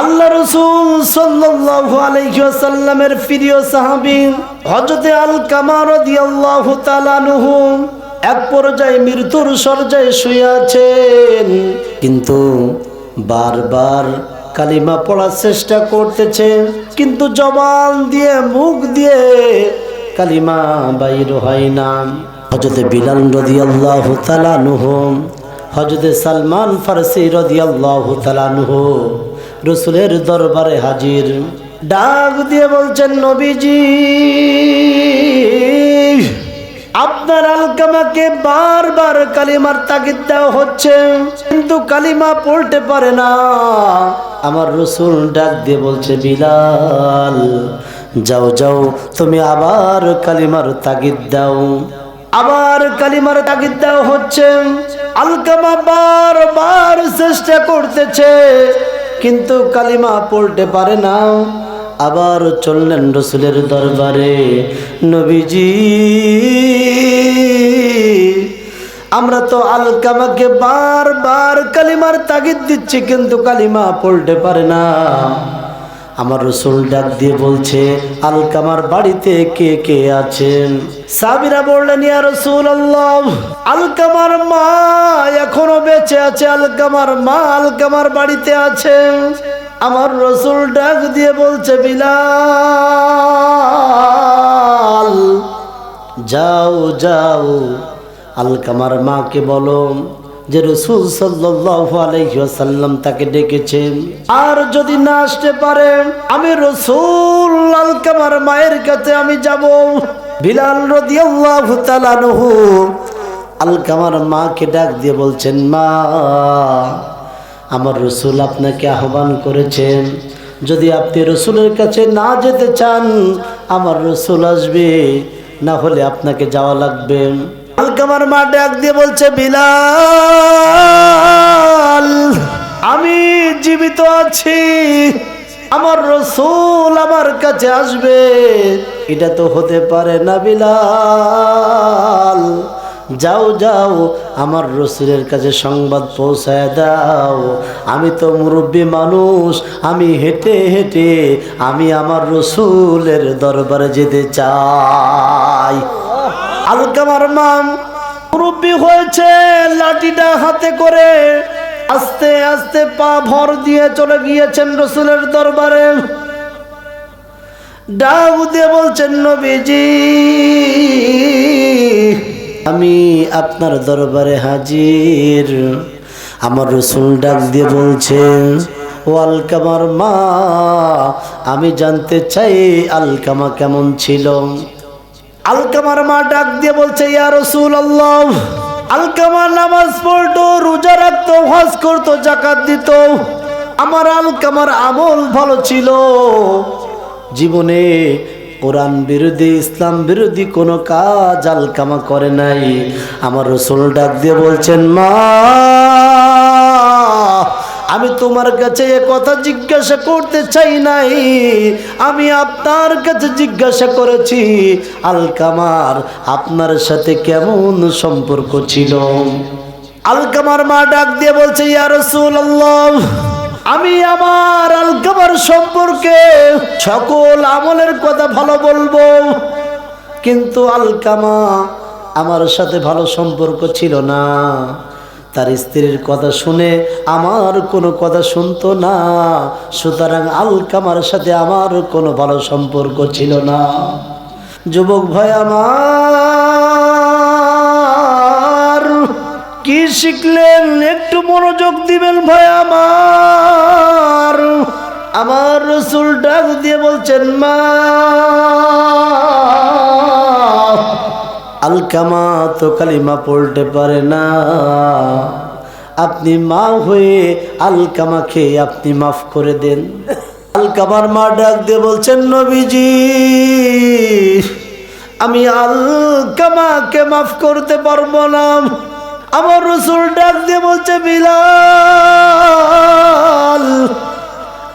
আল্লাহ রসুল সাল্লাল্লাহু আলাইহি ওয়াসাল্লামের প্রিয় সাহাবী হযরতে আল কামার রাদিয়াল্লাহু তাআলা আনহু এক পর্যায়ে মৃত্যুর সরজায় শুয়ে আছেন। কিন্তু বারবার কালিমা পড়ার চেষ্টা করতেছে, কিন্তু জবান দিয়ে, মুখ দিয়ে কালিমা বাইর হয় না। হজরতে বিলাল রাদিয়াল্লাহু তাআলা হজরতে সালমান ফারসি রাদিয়াল্লাহু তাআলা আনহু রসুলের দরবারে হাজির। ডাক দিয়ে বলছেন, নবীজি, আপনার আলকামাকে বারবার কালিমার তাগিদ দেওয়া হচ্ছে, কিন্তু কালিমা পড়তে পারে না। আমার রসুল ডাক দিয়ে বলছে, বিলাল, যাও যাও, তুমি আবার কালিমার তাগিদ দাও। আবার কালিমার তাগিদ দেওয়া হচ্ছে আলকামা বারবার চেষ্টা করতেছে, কিন্তু কালিমা পড়তে পারে না। আবার চললেন রসুলের দরবারে, নবীজি, আমরা তো আলকামাকে বারবার কালিমার তাগিদ দিচ্ছি, কিন্তু কালিমা পড়তে পারে না। আমার রসুল ডাক দিয়ে বলছে, আলকামার বাড়িতে কে কে আছেন? সাবিরা বললেন, ইয়া রসুল আল্লাহ আলকামার মা এখনও বেঁচে আছে, আলকামার মা আলকামার বাড়িতে আছে আমার রসুল ডাক দিয়ে বলছে, বিলাল, যাও যাও, আলকামার মাকে বলো। যে রসুল সাল্লাম তাকে ডেকেছেন। আর যদি না আসতে পারে, আমি রসুল আলকামার মায়ের কাছে আমি যাব। বিলাল রদিয়াল্লাহু তাআলাহু আলকামার মাকে ডাক দিয়ে বলছেন, মা, আমার রসুল আপনাকে আহ্বান করেছেন। যদি আপনি রসুলের কাছে না যেতে চান, আমার রসুল আসবে, না হলে আপনাকে যাওয়া লাগবে। আলকামার মা ডাক দিয়ে বলছে, বিলাল, আমি জীবিত আছি। আমার রসুল আমার কাছে আসবে। এটা তো হতে পারে না, বিলাল। যাও যাও, আমার রসুলের কাছে সংবাদ পৌঁছায় দাও। আমি তো মুরব্বী মানুষ, আমি হেঁটে হেঁটে, আমি আমার রসুলের দরবারে যেতে চাই। আলকামার মাম মুরব্বী হয়েছে, লাঠিটা হাতে করে আস্তে আস্তে পা ভর দিয়ে চলে গিয়েছেন রসুলের দরবারে। ডাক দিয়ে বলছেন, নবীজি, আমি আপনার দরবারে হাজির। আমার রসুল ডাক দিয়ে বলছেন, ও আলকামার মা, আমি জানতে চাই আলকামা কেমন ছিল? আলকামার মা ডাক দিয়ে বলছে, ইয়া রসুল আল্লাহ আলকামা নামাজ পড়তো, রোজা রাখতো, হজ করতো জাকাত দিত। আমার আলকামার আমল ভালো ছিল। জীবনে কোরআন বিরোধী, ইসলাম বিরোধী কোনো কাজ আলকামা করে নাই। আমার রসুল ডাক দিয়ে বলছেন, মা আমি তোমার কাছে এ কথা জিজ্ঞাসা করতে চাই নাই। আমি আপনার কাছে জিজ্ঞাসা করেছি আলকামার আপনার সাথে কেমন সম্পর্ক ছিল? আলকামার মা ডাক দিয়ে বলছে, ইয়া রাসূলুল্লাহ, আমি আমার আলকামার সম্পর্কে সকল আমলের কথা ভালো বলব। কিন্তু আলকামা আমার সাথে ভালো সম্পর্ক ছিল না। তার স্ত্রীর কথা শুনে আমার কোনো কথা শুনতো না। সুতরাং আলকামার সাথে আমার কোনো ভালো সম্পর্ক ছিল না। যুবক ভাই আমার, কি শিখলেন? একটু মনোযোগ দিবেন ভাই আমার। আমার রসুল ডাক দিয়ে বলছেন, মা আলকামা তো কালিমা পড়তে পারে না। আপনি মা হয়ে আলকামাকে আপনি মাফ করে দেন। আলকামার মা ডাক দিয়ে বলছেন, নবীজি, আমি আলকামাকে মাফ করতে পারব না। আমার রসুল ডাক দিয়ে বলছে, বিলাল,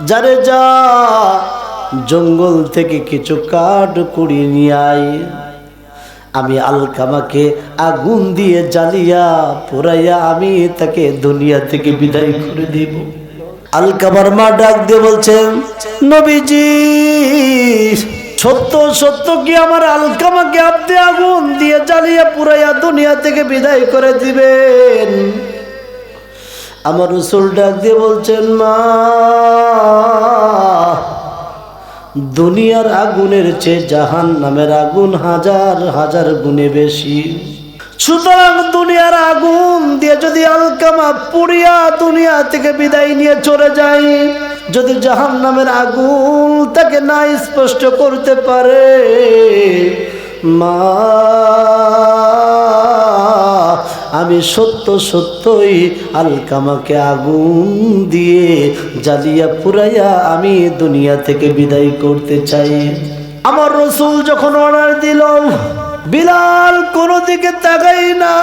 যারে যা জঙ্গল থেকে কিছু কাঠ কুড়িয়ে নিয়ে আয়। আমি আলকামাকে আগুন দিয়ে জ্বালিয়া পোড়াইয়া আমি তাকে দুনিয়া থেকে বিদায় করে দিব। আলকামার মা ডাক দিয়ে বলছেন, নবীজি, সত্য সত্য কি আমার আলকামাকে আপনি আগুন দিয়ে জ্বালিয়ে পুরাইয়া দুনিয়া থেকে বিদায় করে দিবেন? আমার রসুল ডাক দিয়ে বলছেন, মা দুনিয়ার আগুনের চেয়ে জাহান নামের আগুন হাজার হাজার গুণে বেশি। সুতরাং দুনিয়ার আগুন দিয়ে যদি আলকামা পুড়িয়া দুনিয়া থেকে বিদায় নিয়ে চলে যায়, যদি জাহান নামের আগুন তাকে না স্পষ্ট করতে পারে, মা আমি সত্য সত্যই আলকামাকে আগুন দিয়ে জ্বালিয়া পুরাইয়া আমি দুনিয়া থেকে বিদায় করতে চাই। আমার রসুল যখন অর্ডার দিল, বিলাল কোনো দিকে তাকাই না।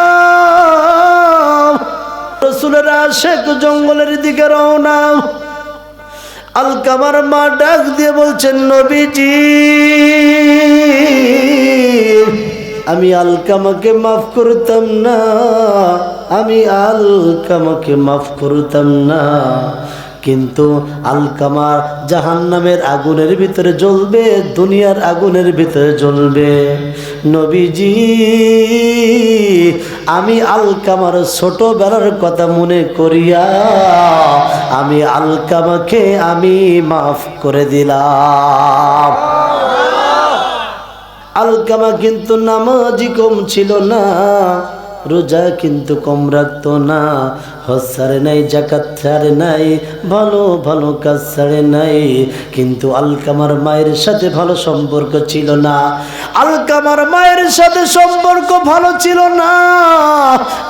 রসুলের আশেক জঙ্গলের দিকে রওনা। আলকামার মা ডাক দিয়ে বলছেন, নবীজি আমি আলকামাকে মাফ করতাম না। আমি আলকামাকে মাফ করতাম না। কিন্তু আলকামার জাহান নামের আগুনের ভিতরে জ্বলবে, দুনিয়ার আগুনের ভিতরে জ্বলবে। নবীজি, আমি আলকামার ছোটবেলার কথা মনে করিয়া, আমি আলকামাকে আমি মাফ করে দিলাম। আলকামা কিন্তু নামাজি কম ছিল না। রোজা কিন্তু কম রাখতো না। ছাড়ে নাই জাকাত ছাড়ে নাই, ভালো ভালো কাজ ছাড়ে নাই। কিন্তু আলকামার মায়ের সাথে ভালো সম্পর্ক ছিল না। আলকামার মায়ের সাথে সম্পর্ক ভালো ছিল না।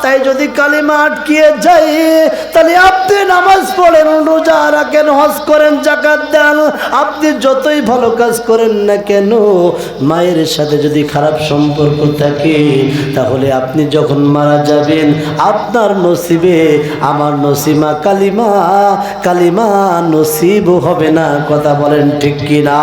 তাই যদি কালিমা আটকিয়ে যায়, তাহলে আপনি নামাজ পড়েন, রোজা রাখেন, হজ করেন জাকাত দেন। আপনি যতই ভালো কাজ করেন না কেন, মায়ের সাথে যদি খারাপ সম্পর্ক থাকে, তাহলে আপনি যখন মারা যাবেন, আপনার নসিবে আমার নসিমা কালিমা কালিমা নসিব হবে না, কথা বলেন ঠিক কিনা?